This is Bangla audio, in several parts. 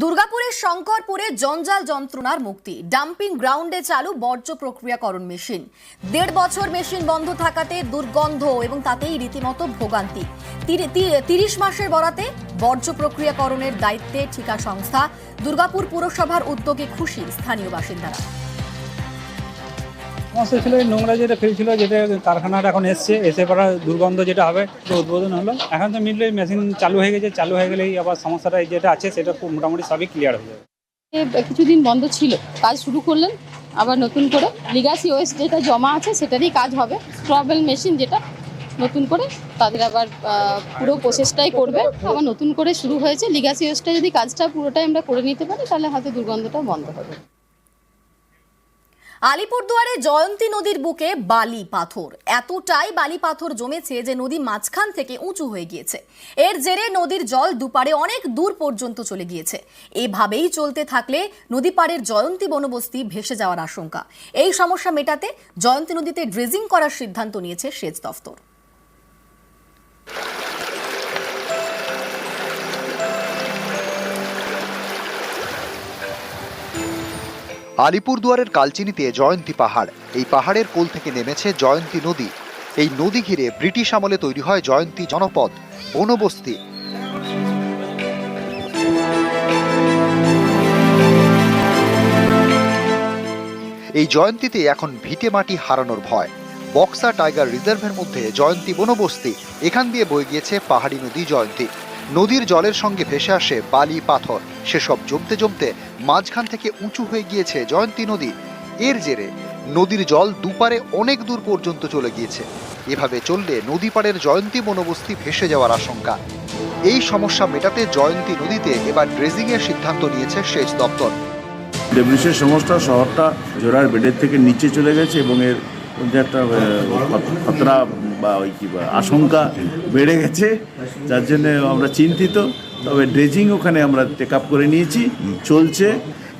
দুর্গাপুরের শঙ্করপুরে জঞ্জাল যন্ত্রণার মুক্তি। ডাম্পিং গ্রাউন্ডে চালু বর্জ্য প্রক্রিয়াকরণ মেশিন। দেড় বছর মেশিন বন্ধ থাকাতে দুর্গন্ধ এবং তাতেই রীতিমতো ভোগান্তি। তিরিশ মাসের বরাতে বর্জ্য প্রক্রিয়াকরণের দায়িত্বে ঠিকা সংস্থা দুর্গাপুর পুরসভার উদ্যোগে খুশি স্থানীয় বাসিন্দারা। সমস্যা ছিল নোংরা যেটা ফেলছিল যেটা কারখানাটা এখন এসছে, এসে পড়া দুর্গন্ধ যেটা হবে তো উদ্বোধন হলো। এখন তো মিললে মেশিন চালু হয়ে গেছে, চালু হয়ে গেলেই আবার সমস্যাটা যেটা আছে, সেটা খুব মোটামুটি সবই ক্লিয়ার হয়ে যাবে। কিছুদিন বন্ধ ছিল, কাজ শুরু করলেন, আবার নতুন করে লিগাসি ওয়েস্ট যেটা জমা আছে, সেটারই কাজ হবে। স্ক্রবেল মেশিন যেটা নতুন করে, তাদের আবার পুরো প্রসেসটাই করবে। আবার নতুন করে শুরু হয়েছে লিগাসি ওয়েস্টটা যদি কাজটা পুরোটাই আমরা করে নিতে পারি, তাহলে হয়তো দুর্গন্ধটা বন্ধ হবে। আলিপুরদুয়ারে জয়ন্তী নদীর বুকে বালি পাথর। এতটাই বালি পাথর জমেছে যে নদী মাঝখান থেকে উঁচু হয়ে গিয়েছে। এর জেরে নদীর জল দুপারে অনেক দূর পর্যন্ত চলে গিয়েছে। এভাবেই চলতে থাকলে নদী পাড়ের জয়ন্তী বনবস্তি ভেসে যাওয়ার আশঙ্কা। এই সমস্যা মেটাতে জয়ন্তী নদীতে ড্রেজিং করার সিদ্ধান্ত নিয়েছে সেচ দফতর। আলিপুরদুয়ারের কালচিনিতে জয়ন্তী পাহাড়। এই পাহাড়ের কোল থেকে নেমেছে জয়ন্তী নদী। এই নদী ঘিরে ব্রিটিশ আমলে তৈরি হয় জয়ন্তী জনপদ, বনবস্তি। এই জয়ন্তীতে এখন ভিটে মাটি হারানোর ভয়। বক্সা টাইগার রিজার্ভের মধ্যে জয়ন্তী বনবস্তি। এখান দিয়ে বয়ে গিয়েছে পাহাড়ি নদী জয়ন্তী। নদীর জলের সঙ্গে ভেসে আসে বালি, পাথর। সেসব জমতে জমতে মাঝখান থেকে উঁচু হয়ে গিয়েছে জয়ন্তী নদী। এর জেরে নদীর জল দুপারে অনেক দূর পর্যন্ত চলে গিয়েছে। এভাবে চললে নদী পাড়ের জয়ন্তী বনবস্তি ভেসে যাওয়ার আশঙ্কা। এই সমস্যা মেটাতে জয়ন্তী নদীতে এবার ড্রেজিংয়ের সিদ্ধান্ত নিয়েছে সেচ দপ্তর। ডেবলিশের সমস্যা শহরটা জোড়ার বেডের থেকে নিচে চলে গেছে এবং এর একটা খতরা বা ওই কী আশঙ্কা বেড়ে গেছে, যার জন্য আমরা চিন্তিত, তবে ড্রেজিং ওখানে আমরা টেক আপ করে নিয়েছি, চলছে,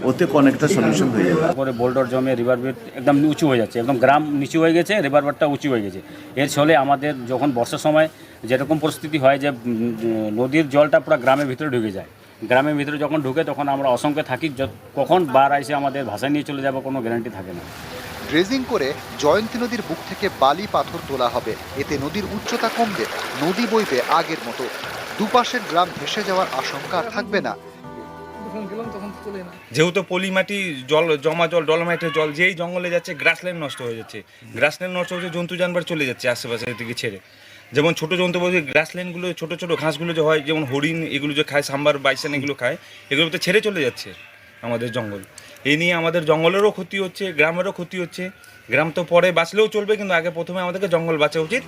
ওতে অনেকটা সলিউশন হয়ে যাবে। তারপরে বোল্ডর জমে রিভার বেড একদম উঁচু হয়ে যাচ্ছে, একদম গ্রাম নিচু হয়ে গেছে রিভার বেডটা উঁচু হয়ে গেছে। এর ফলে আমাদের যখন বর্ষার সময় যেরকম পরিস্থিতি হয় যে নদীর জলটা পুরো গ্রামের ভিতরে ঢুকে যায়। গ্রামের ভিতরে যখন ঢুকে তখন আমরা অসংখ্যে থাকি কখন বার এসে আমাদের ভাষায় নিয়ে চলে যাব কোনো গ্যারান্টি থাকে না। ড্রেজিং করে জয়ন্তী নদীর বুক থেকে বালি পাথর তোলা হবে। এতে নদীর উচ্চতা কমবে নদী বইবে আগের মতো। দুপাশের গ্রাম ভেসে যাওয়ার আশঙ্কা থাকবে না। যেহেতু পলি মাটি জল জমা জল ডলমাইটের জল যেই জঙ্গলে যাচ্ছে গ্রাসল্যান্ড নষ্ট হয়ে যাচ্ছে। গ্রাসল্যান্ড নষ্ট হচ্ছে জন্তু জানবার চলে যাচ্ছে আশেপাশে থেকে ছেড়ে। যেমন ছোট জন্তু বলতে গ্রাসল্যান্ডগুলো ছোট ছোট ঘাসগুলো যে হয় যেমন হরিণ এগুলো যে খায় সাম্বার বাইসান এগুলো খায় এগুলো তো ছেড়ে চলে যাচ্ছে আমাদের জঙ্গল। এই নিয়ে আমাদের জঙ্গলেরও ক্ষতি হচ্ছে, গ্রামেরও ক্ষতি হচ্ছে। গ্রাম তো পরে বাঁচলেও চলবে, কিন্তু আগে প্রথমে আমাদেরকে জঙ্গল বাঁচা উচিত।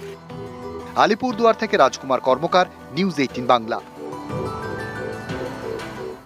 আলিপুরদুয়ার থেকে রাজকুমার কর্মকার, নিউজ এইটিন বাংলা।